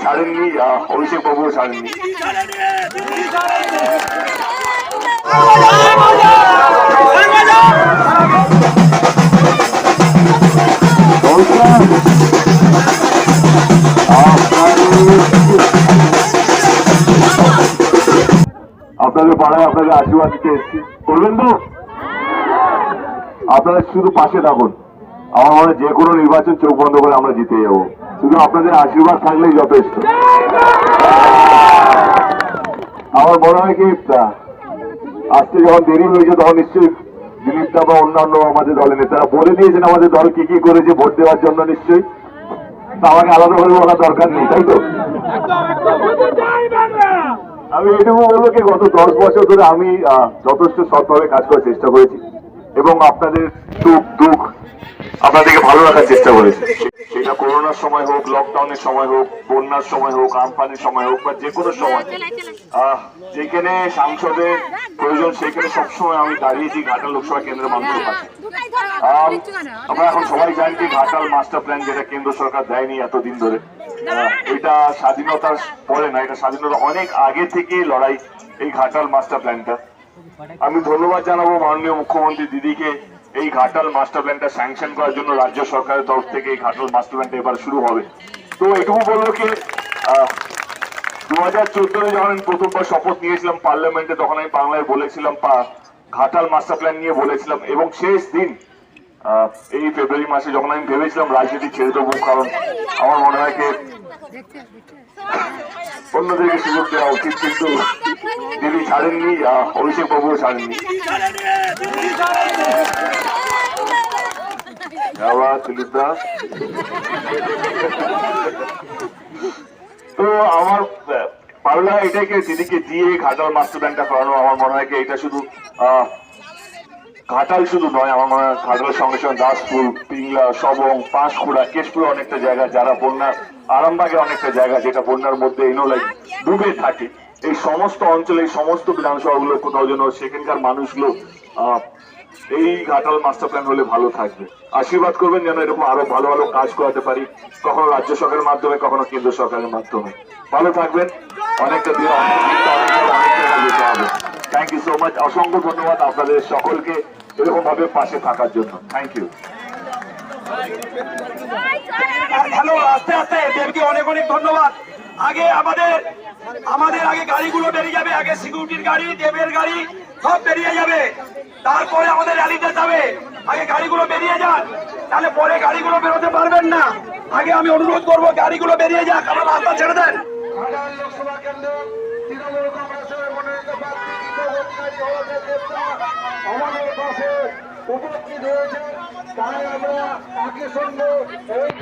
ছাড়েননি অভিষেক বাবুও ছাড়েননি আপনাদের পাড়ায় আপনাদের আশীর্বাদ দিতে এসেছি। করবেন তো? আপনারা শুধু পাশে থাকুন। আমার মনে যে কোনো নির্বাচন চোখ বন্ধ করে আমরা জিতে যাব। শুধু আপনাদের আশীর্বাদ থাকলেই যথেষ্ট। আমার মনে হয় কি আসতে যখন দেরি হয়েছে, তখন নিশ্চয়ই দিলীপটা বা অন্যান্য আমাদের দলের নেতারা বলে দিয়েছেন আমাদের দল কি কি করেছে ভোট দেওয়ার জন্য নিশ্চয়ই। আমাকে আলাদাভাবে বলার দরকার নেই, তাই তো? আমি এটুকু বলব কি, গত দশ বছর ধরে আমি যথেষ্ট সৎভাবে কাজ করার চেষ্টা করেছি এবং আপনাদের সুখ আপনাদেরকে ভালো রাখার চেষ্টা করেছি। সেটা করোনার সময় হোক লকডাউনের সময় হোক বন্যার সময় হোক আমফানের সময় হোক বা যে কোনো সময়। যেখানে সাংসদের প্রয়োজন সেখানে সবসময় আমি দাঁড়িয়েছি ঘাটাল লোকসভা কেন্দ্রের মানুষের আম, আমরা এখন সবাই জানি যে ঘাটাল মাস্টার প্ল্যান যেটা কেন্দ্র সরকার দেয়নি এতদিন ধরে। এটা স্বাধীনতার পরে না এটা স্বাধীনতা অনেক আগে থেকে লড়াই এই ঘাটাল মাস্টার প্ল্যানটা আমি ধন্যবাদ জানাব মাননীয় মুখ্যমন্ত্রী দিদিকে এই ঘাটাল মাস্টার প্ল্যানটা স্যাংশন করার জন্য রাজ্য সরকারের তরফ থেকে এই ঘাটাল মাস্টার প্ল্যানটা এবার শুরু হবে। তো এটুকু বলব কি দু হাজার চোদ্দোতে যখন আমি প্রথমবার শপথ নিয়েছিলাম পার্লামেন্টে তখন আমি বাংলায় বলেছিলাম ঘাটাল মাস্টার প্ল্যান নিয়ে বলেছিলাম এবং শেষ দিন এই ফেব্রুয়ারি মাসে যখন আমি ভেবেছিলাম রাজনীতি ছেড়ে দেবো, কারণ আমার মনে হয় অন্যদেরকে সুযোগ দেওয়া উচিত কিন্তু দিদি ছাড়েননি অভিষেক বাবুও ছাড়েননি। তো আমার পারলা এটাকে দিদিকে দিয়ে ঘাটাল মাস্টার প্ল্যানটা করানো? আমার মনে হয় এটা শুধু আহ, ঘাটাল শুধু নয় আমার মনে হয় ঘাটালের সঙ্গে সঙ্গে দাসপুর পিংলা সবং পাঁশকুড়া কেশপুরে অনেকটা জায়গা যারা বন্যার আরামবাগে অনেকটা জায়গা যেটা বন্যার মধ্যে এনো লাইক ডুবে থাকে এই সমস্ত অঞ্চলে এই সমস্ত বিধানসভাগুলো কোথাও যেন সেখানকার মানুষগুলো এই ঘাটাল মাস্টার প্ল্যান হলে ভালো থাকবে আশীর্বাদ করবেন যেন এরকম আরও ভালো ভালো কাজ করাতে পারি কখনো রাজ্য সরকারের মাধ্যমে কখনো কেন্দ্র সরকারের মাধ্যমে ভালো থাকবেন অনেকটা দিন থ্যাংক ইউ সো মাচ অসংখ্য ধন্যবাদ আপনাদের সকলকে এরকম ভাবে পাশে থাকার জন্য। থ্যাংক ইউ ভালো আস্তে আস্তে, দেবকে অনেক অনেক ধন্যবাদ। আগে আমাদের আমাদের আগে গাড়িগুলো বেরিয়ে যাবে, আগে সিকিউরিটির গাড়ি, দেবের গাড়ি, সব বেরিয়ে যাবে। তারপরে আমাদের র্যালিতে যাবে। আগে গাড়িগুলো বেরিয়ে যান তাহলে পরে গাড়িগুলো বেরোতে পারবেন না। আগে আমি অনুরোধ করব, গাড়িগুলো বেরিয়ে যাক, আমার রাস্তা ছেড়ে দেন। ঘাটাল লোকসভা কেন্দ্র তৃণমূল কংগ্রেসের মনোনীত প্রার্থী দীপক অধিকারী হওয়ার নেতা আমাদের পাশে উপস্থিত হয়েছেন তাই আমরা একই সঙ্গে এই